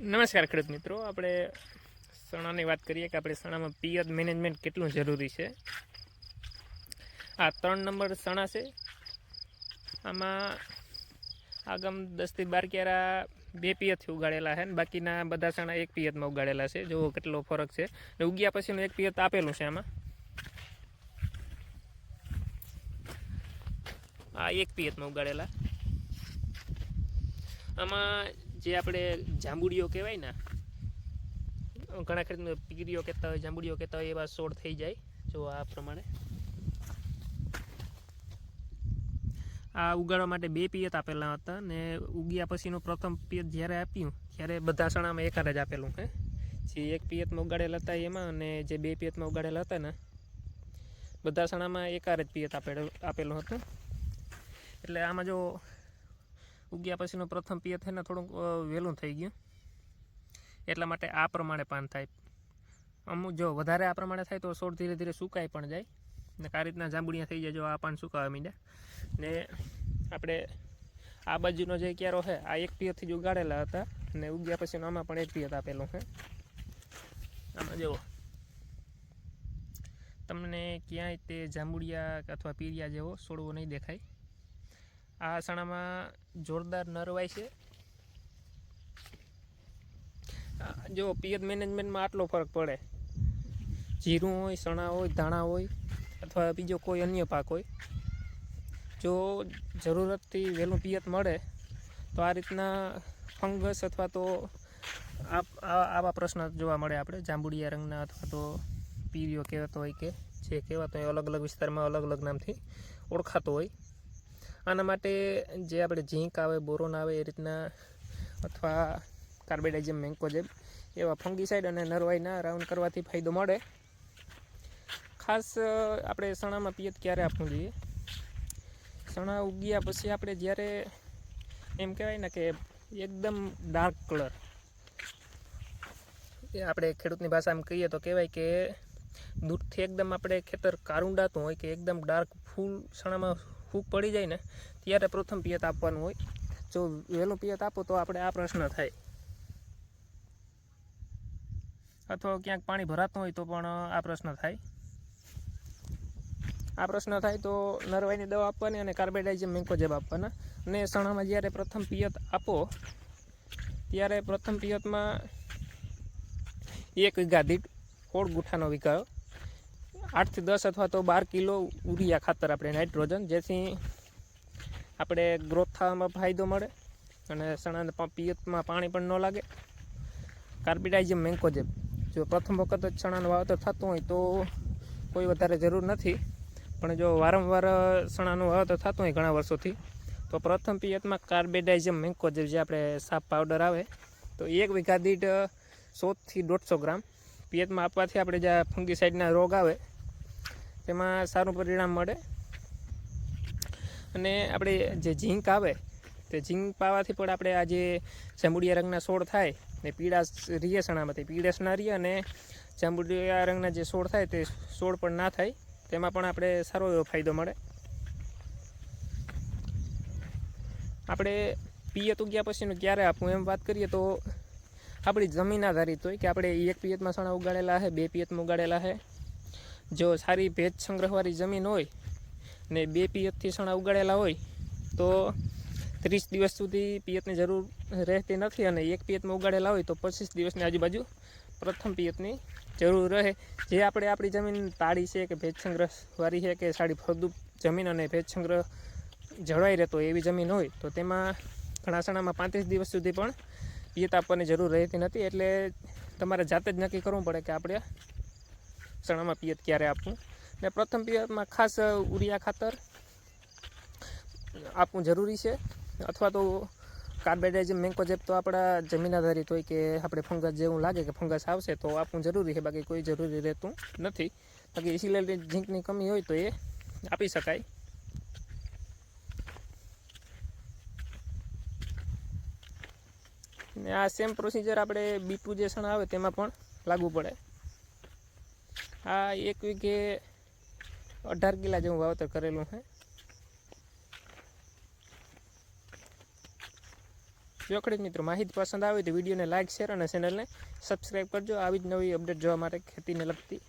નમસ્કાર ખેડૂત મિત્રો. આપણે સણાની વાત કરીએ કે આપણે સણામાં પિયત મેનેજમેન્ટ કેટલું જરૂરી છે? આ ત્રણ નંબર સણા છે. આમાં આગમ દસથી બાર ક્યારા બે પિયતથી ઉગાડેલા છે ને બાકીના બધા સણા એક પિયતમાં ઉગાડેલા છે. જુઓ કેટલો ફરક છે. ને ઉગ્યા પછીનું એક પિયત આપેલું છે આમાં. આ એક પિયતમાં ઉગાડેલા. આમાં જે આપણે જાંબુડીઓ કહેવાય ને, ઘણા ખેડૂત પીરીઓ કહેતા હોય જાંબુડીઓ કહેતા હોય, એવા છોડ થઈ જાય, જો આ પ્રમાણે. આ ઉગાડવા માટે બે પિયત આપેલા હતા ને ઉગ્યા પછીનું પ્રથમ પિયત જ્યારે આપ્યું, ત્યારે બધા સણામાં એકાદ જ આપેલું હે. જે એક પિયતમાં ઉગાડેલા હતા એમાં અને જે બે પિયતમાં ઉગાડેલા હતા ને, બધા સણામાં એકાદ જ પિયત આપેલું હતું. એટલે આમાં જો ઉગ્યા પછીનું પ્રથમ પિયત છે ને થોડુંક વહેલું થઈ ગયું. એટલા માટે આ પ્રમાણે પાન થાય. અમુક જો વધારે આ પ્રમાણે થાય તો છોડ ધીરે ધીરે સુકાઈ પણ જાય. ને આ રીતના જાંબુડિયા થઈ જાય જો આ પાન સુકાવા માંડ્યા. ને આપણે આ બાજુનો જે ક્યારો છે આ એક પિયતથી જ ઉગાડેલા હતા. ને ઉગ્યા પછીનો આમાં પણ એક પિયત આપેલું છે આમાં જુઓ. તમને ક્યાંય તે જાંબુડિયા અથવા પીરિયા જેવો છોડવો નહીં દેખાય. આ સણામાં જોરદાર નરવાય છે. જો પિયત મેનેજમેન્ટમાં આટલો ફરક પડે. જીરું હોય ચણા હોય, ધાણા હોય, અથવા બીજો કોઈ અન્ય પાક હોય. જો જરૂરતથી વહેલું પિયત મળે, તો આ રીતના ફંગસ અથવા તો આવા પ્રશ્ન જોવા મળે આપણે. જાંબુડિયા રંગના અથવા તો પીરીઓ કહેવાતો હોય કે જે કહેવાતો હોય અલગ અલગ વિસ્તારમાં અલગ અલગ નામથી ઓળખાતો હોય. આના માટે જે આપણે ઝીંક આવે, બોરોન આવે એ રીતના અથવા કાર્બેડાઇઝમ મેન્કોજેબ એવા ફંગીસાઇડ અને નરવાઈના રાઉન્ડ કરવાથી ફાયદો મળે. ખાસ આપણે સણામાં પિયત ક્યારે આપવું જોઈએ? સણા ઉગ્યા પછી આપણે જ્યારે એમ કહેવાય ને કે એકદમ ડાર્ક કલર એ આપણે ખેડૂતની ભાષામાં કહીએ તો કહેવાય કે દૂરથી એકદમ આપણે ખેતર કારુંડાતું હોય કે એકદમ ડાર્ક ફૂલ સણામાં ફૂગ પડી જાય ને, ત્યારે પ્રથમ પિયત આપવાનું હોય. જો વહેલું પિયત આપો તો આપણે આ પ્રશ્ન થાય. અથવા ક્યાંક પાણી ભરાતું હોય તો પણ આ પ્રશ્ન થાય. આ પ્રશ્ન થાય તો નરવાઈની દવા આપવાની અને કાર્બેડાઇઝમ મેન્કોજેબ આપવાના. અને સણામાં જ્યારે પ્રથમ પિયત આપો, ત્યારે પ્રથમ પિયતમાં એક દીઠ સોળ ગુઠાનો વીઘા આઠથી દસ અથવા તો બાર કિલો ઉરિયા ખાતર આપણે નાઇટ્રોજન, જેથી આપણે ગ્રોથ થવામાં ફાયદો મળે અને ચણાને પિયતમાં પાણી પણ ન લાગે. કાર્બિડાઇઝમ મેન્કોજેબ જો પ્રથમ વખત જ ચણાનું વાવેતર થતું હોય તો કોઈ વધારે જરૂર નથી. પણ જો વારંવાર ચણાનું વાવેતર થતું હોય ઘણા વર્ષોથી, તો પ્રથમ પિયતમાં કાર્બેડાઇઝમ મેન્કોજેબ જે આપણે સાપ પાવડર આવે, તો એક વીઘા દીઠ સોથી દોઢસો ગ્રામ પિયતમાં આપવાથી આપણે જે ફંગીસાઇડના રોગ આવે તેમાં સારું પરિણામ મળે. અને આપણે જે ઝીંક આવે, તે ઝીંક પાવાથી પણ આપણે આ જે જાંબુડિયા રંગના છોડ થાય, ને પીળાશ રીએ સણામાંથી પીળાશ ના રીએ અને જાંબુડિયા રંગના જે છોડ થાય, તે છોડ પણ ના થાય, તેમાં પણ આપણે સારો એવો ફાયદો મળે. આપણે પિયત ઉગ્યા પછીનું ક્યારે આપવું? એમ વાત કરીએ તો આપણી જમીન આધારિત હોય કે આપણે એક પિયતમાં સણા ઉગાડેલા છે બે પિયતમાં ઉગાડેલા છે જો સારી ભેજ સંગ્રહવાળી જમીન હોય ને બે પિયતથી સણા ઉગાડેલા હોય, તો ત્રીસ દિવસ સુધી પિયતની જરૂર રહેતી નથી અને એક પિયતમાં ઉગાડેલા હોય તો પચીસ દિવસની આજુબાજુ પ્રથમ પિયતની જરૂર રહે. જે આપણે આપણી જમીન તાળી છે કે ભેજ સંગ્રહવાળી છે કે સાડી ફળદ્રુપ જમીન અને ભેજ સંગ્રહ જળવાઈ રહેતો એવી જમીન હોય, તો તેમાં ઘણા સણામાં પાંત્રીસ દિવસ સુધી પણ પિયત આપવાની જરૂર રહેતી નથી. એટલે તમારે જાતે જ નક્કી કરવું પડે કે આપણે ચણામાં પિયત ક્યારે આપવું ને પ્રથમ પિયતમાં ખાસ ઉરિયા ખાતર આપવું જરૂરી છે. અથવા તો કાર્બેડાઇઝમ મેન્કોજેબ તો આપણા જમીન આધારિત હોય કે આપણે ફંગસ જેવું લાગે કે ફંગસ આવશે તો આપવું જરૂરી છે. બાકી કોઈ જરૂરી રહેતું નથી. બાકી સિલેરી ઝીંકની કમી હોય તો એ આપી શકાય. ને આ સેમ પ્રોસિજર આપણે બીટુ જે સણ આવે તેમાં પણ લાગુ પડે. આ એક વીઘે અઢાર કિલા જેવું વાવતર કરેલું છે જો ખેડૂત મિત્રો માહિતી પસંદ આવે તો વિડીયોને લાઇક શેર અને ચેનલને સબસ્ક્રાઈબ કરજો. આવી જ નવી અપડેટ જોવા માટે ખેતીને લગતી